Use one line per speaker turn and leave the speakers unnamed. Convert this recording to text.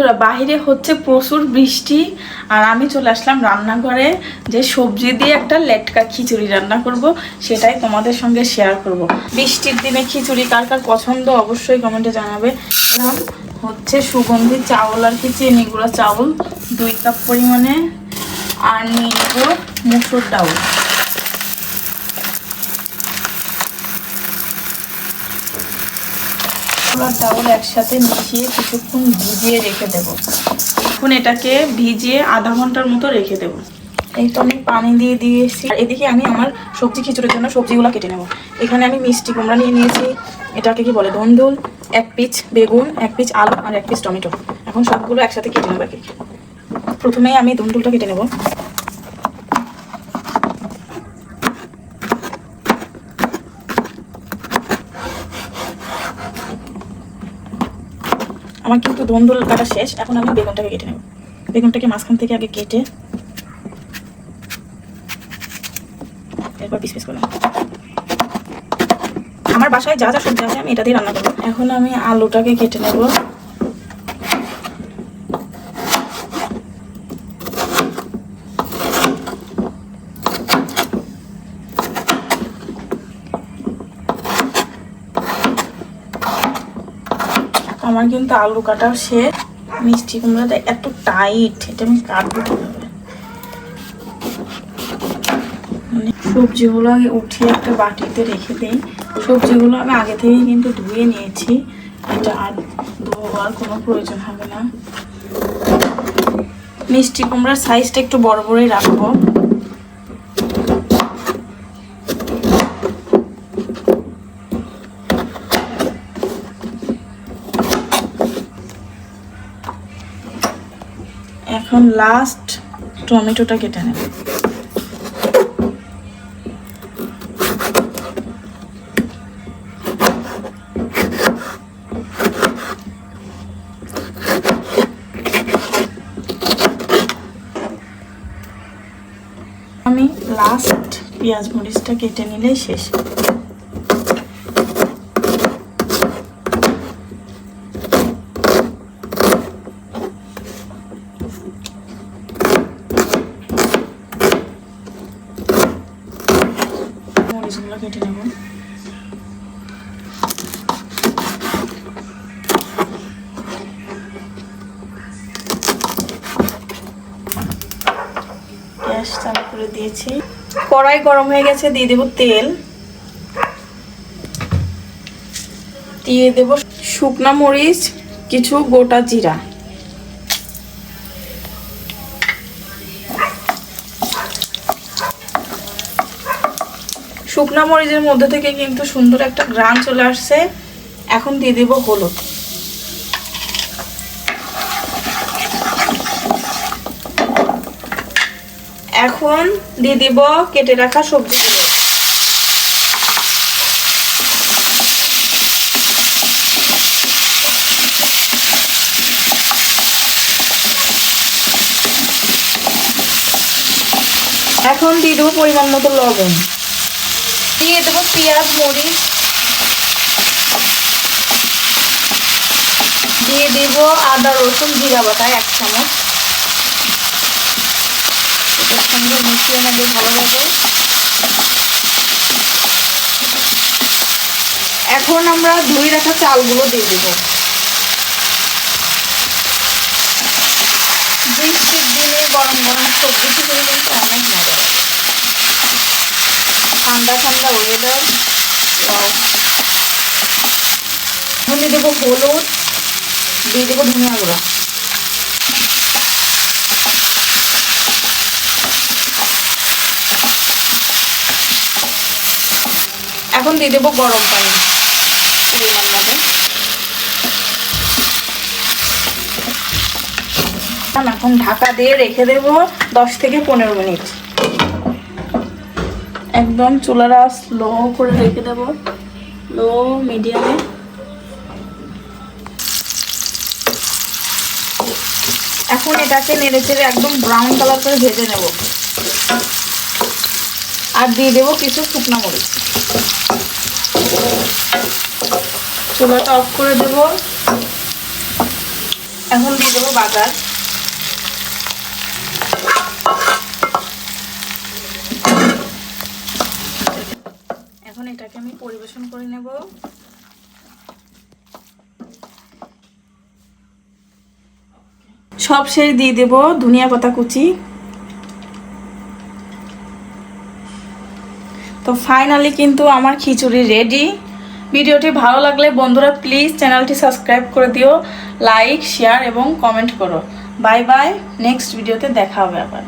তোরা বাহিরে হচ্ছে প্রচুর বৃষ্টি, আর আমি চলে আসলাম রান্নাঘরে, যে সবজি দিয়ে একটা লেটকা খিচুড়ি রান্না করব, সেটাই তোমাদের সঙ্গে শেয়ার করব। বৃষ্টির দিনে খিচুড়ি কার কার পছন্দ অবশ্যই কমেন্টে জানাবে। হচ্ছে সুগন্ধি চাউল আর কি, চিনি গুঁড়া চাউল, দুই কাপ পরিমাণে, আর নিয়ে নেব মুসুর ডাউল ছোলার ডাউল একসাথে মিশিয়ে কিছুক্ষণ ভিজিয়ে রেখে দেব। এখন এটাকে ভিজিয়ে আধা ঘণ্টার মতো রেখে দেব। এই তো আমি পানি দিয়ে দিয়েছি। আর এদিকে আমি আমার সবজি খিচুড়ির জন্য সবজিগুলো কেটে নেব। এখানে আমি মিষ্টি কুমড়া নিয়ে নিয়েছি। এটাকে কি বলে? ধন্দুল এক পিচ বেগুন, এক পিচ আলু আর এক পিচ টমেটো। এখন সবগুলো একসাথে কেটে নেব প্রথমেই আমি ধন্দুলটা কেটে নেব। আমার কিন্তু ধন্দুল কাটা শেষ, এখন আমি বেগুনটাকে কেটে নেব। বেগুনটাকে মাঝখান থেকে আগে কেটে এরপর পিস পিস করে আমার বাসায় যা যা সবজি আছে, আমি এটা দিয়ে রান্না করব। এখন আমি আলুটাকে কেটে নেব। আমার কিন্তু আলু কাটাও শেষ মিষ্টি কুমড়াটা এত টাইট এটা আমি কাটবো মানে সবজিগুলো আগে উঠিয়ে একটা বাটিতে রেখে দিই। সবজিগুলো আমি আগে থেকেই কিন্তু ধুয়ে নিয়েছি। এটা আর ধোয়ার কোনো প্রয়োজন হবে না। মিষ্টি কুমড়ার সাইজটা একটু বড় বড়ই রাখব। এখন লাস্ট টমেটোটা কেটে নেব। আমি লাস্ট পেঁয়াজ মরিচটা কেটে নিলেই শেষ। মরিচগুলো কেটে নেব। গ্যাস চালু করে দিয়েছি। কড়াই গরম হয়ে গেছে, দিয়ে দেবো তেল। দিয়ে দেবো শুকনা মরিচ, কিছু গোটা জিরা। শুকনা মরিচের মধ্যে থেকে কিন্তু সুন্দর একটা গ্রান চলে আসছে। এখন দিয়ে দেবো হলুদ। এখন দিয়ে দিব কেটে রাখা সবজিগুলো। এখন দিয়ে দেবো পরিমাণ মতো লবণ। দিয়ে দেবো পেঁয়াজ, মরিচ। দিয়ে দেব আদা, রসুন, জিরা বাটা এক চামচ। এটার সঙ্গে মিশিয়ে নেব ভালোভাবে। এখন আমরা ধুই রাখা চালগুলো দিয়ে দেব। বৃষ্টির দিনে গরম গরম সবজি খিচুড়ি কিন্তু অনেক মজা। ঠান্ডা ঠান্ডা ওয়েদার এখন দেবো হলুদ, দিয়ে দেবো ধনিয়া গুঁড়া। এখন দিয়ে দেবো গরম পানি। পরিমাণ মতো এখন ঢাকা দিয়ে রেখে দেবো দশ থেকে পনেরো মিনিট। একদম চুলারা স্লো করে রেখে দেবো। লো মিডিয়ামে এখন এটাকে নেড়ে চেড়ে একদম ব্রাউন কালার করে ভেজে নেব। আর দিয়ে দেবো কিছু শুকনো মরিচ। চুলাটা অফ করে দেব। এখন দিয়ে দেবো বাজার এখন এটাকে আমি পরিবেশন করে নেব। সব শেষ দিয়ে দেব ধনিয়া পাতা কুচি। তো ফাইনালি কিন্তু আমার খিচুড়ি রেডি ভিডিওটি ভালো লাগলে বন্ধুরা প্লিজ চ্যানেলটি সাবস্ক্রাইব করে দিও। লাইক শেয়ার এবং কমেন্ট করো। বাই বাই নেক্সট ভিডিওতে দেখা হবে আবার।